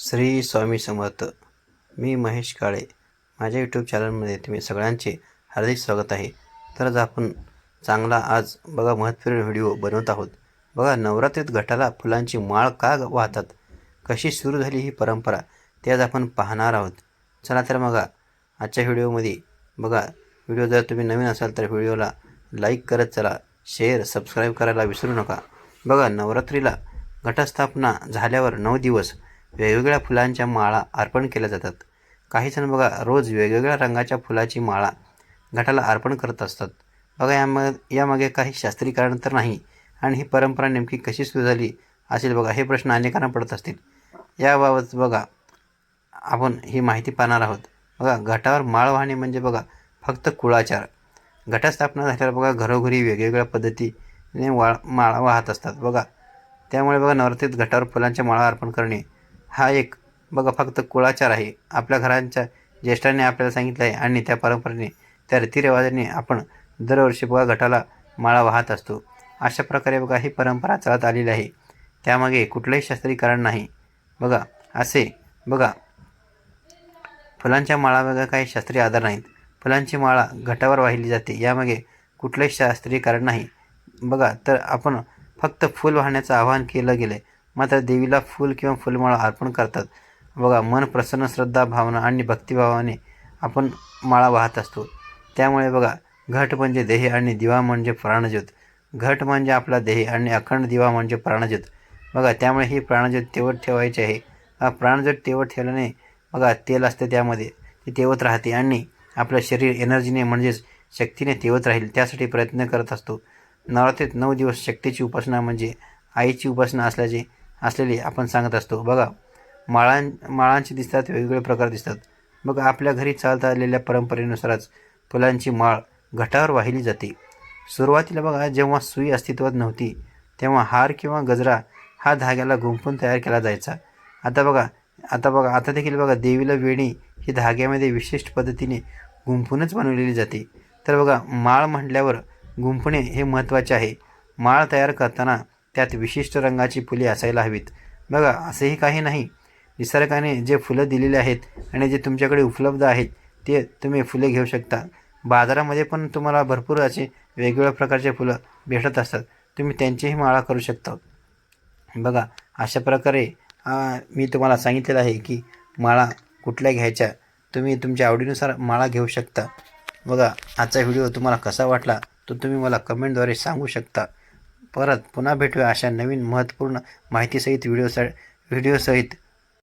श्री स्वामी समर्थ. मी महेश काळे. माझ्या यूट्यूब चॅनलमध्ये तुम्ही सगळ्यांचे हार्दिक स्वागत आहे. तर आज आपण चांगला आज बघा महत्त्वपूर्ण व्हिडिओ बनवत आहोत. बघा नवरात्रीत घटाला फुलांची माळ का वाहतात? कशी सुरू झाली ही परंपरा? ते आज आपण पाहणार आहोत. चला तर बघा आजच्या व्हिडिओमध्ये बघा. व्हिडिओ जर तुम्ही नवीन असाल तर व्हिडिओला लाईक करत चला. शेअर सबस्क्राईब करायला विसरू नका. बघा नवरात्रीला घटस्थापना झाल्यावर नऊ दिवस. वेगवेगळ्या फुलांच्या माळा अर्पण केल्या जातात. काही जण बघा रोज वेगवेगळ्या रंगाच्या फुलाची माळा घटाला अर्पण करत असतात. बघा यामध्ये यामागे काही शास्त्रीय कारण तर नाही आणि ही परंपरा नेमकी कशी सुरू झाली असेल बघा हे प्रश्न अनेकांना पडत असतील. याबाबत बघा आपण ही माहिती पाहणार आहोत. बघा घटावर माळ वाहणे म्हणजे बघा फक्त कुळाचार. घटस्थापना झाल्यावर बघा घरोघरी वेगवेगळ्या पद्धतीने वा माळा वाहत असतात. बघा त्यामुळे बघा नवरात्रीत घटावर फुलांच्या माळा अर्पण करणे हा एक बघा फक्त कुळाचार आहे. आपल्या घरांच्या ज्येष्ठांनी आपल्याला सांगितलं आहे आणि त्या परंपरेने त्या रीतिरिवाजाने आपण दरवर्षी बघा गटाला माळा वाहत असतो. अशा प्रकारे बघा ही परंपरा चालत आलेली आहे. त्यामागे कुठलंही शास्त्रीय कारण नाही. बघा असे बघा फुलांच्या माळा बघा काही शास्त्रीय आधार नाहीत. फुलांची माळा घटावर वाहिली जाते. यामागे कुठलंही शास्त्रीय कारण नाही. बघा तर आपण फक्त फूल वाहण्याचं आवाहन केलं गेलं आहे मात्र देवीला फूल किंवा फुलमाळा अर्पण करतात. बघा मन प्रसन्न श्रद्धा भावना आणि भक्तिभावाने आपण माळा वाहत असतो. त्यामुळे बघा घट म्हणजे देह आणि दिवा म्हणजे प्राणज्योत. घट म्हणजे आपला देह आणि अखंड दिवा म्हणजे प्राणज्योत. बघा त्यामुळे ही प्राणज्योत तेवत ठेवायची आहे. हा प्राणज्योत तेवत ठेवल्याने बघा तेल असते त्यामध्ये ते तेवत राहते आणि आपलं शरीर एनर्जीने म्हणजेच शक्तीने तेवत राहील त्यासाठी प्रयत्न करत असतो. नवरात्रीत नऊ दिवस शक्तीची उपासना म्हणजे आईची उपासना असल्याचे असलेली आपण सांगत असतो. बघा माळां माळांचे दिसतात वेगवेगळे प्रकार दिसतात. बघा आपल्या घरी चालत आलेल्या परंपरेनुसारच फुलांची माळ घटावर वाहिली जाते. सुरुवातीला बघा जेव्हा सुई अस्तित्वात नव्हती तेव्हा हार किंवा गजरा हा धाग्याला गुंफून तयार केला जायचा. आता बघा आता बघा आता देखील बघा देवीला वेणी ही धाग्यामध्ये विशिष्ट पद्धतीने गुंफूनच बनवलेली जाते. तर बघा माळ म्हटल्यावर गुंफणे हे महत्त्वाचे आहे. माळ तयार करताना त्यात विशिष्ट रंगाची फुले असायला हवीत. बघा असेही काही नाही. निसर्गाने जे फुलं दिलेले आहेत आणि जे तुमच्याकडे उपलब्ध आहेत ते तुम्ही फुले घेऊ शकता. बाजारामध्ये पण तुम्हाला भरपूर असे वेगवेगळ्या प्रकारचे फुलं भेटत असतात. तुम्ही त्यांचीही माळा करू शकता. बघा अशा प्रकारे मी तुम्हाला सांगितलेलं आहे की माळा कुठल्या घ्यायच्या? तुम्ही तुमच्या आवडीनुसार माळा घेऊ शकता. बघा आजचा व्हिडिओ तुम्हाला कसा वाटला तो तुम्ही मला कमेंटद्वारे सांगू शकता. परत पुन्हा भेटूया अशा नवीन महत्त्वपूर्ण माहितीसहित व्हिडिओ व्हिडिओसहित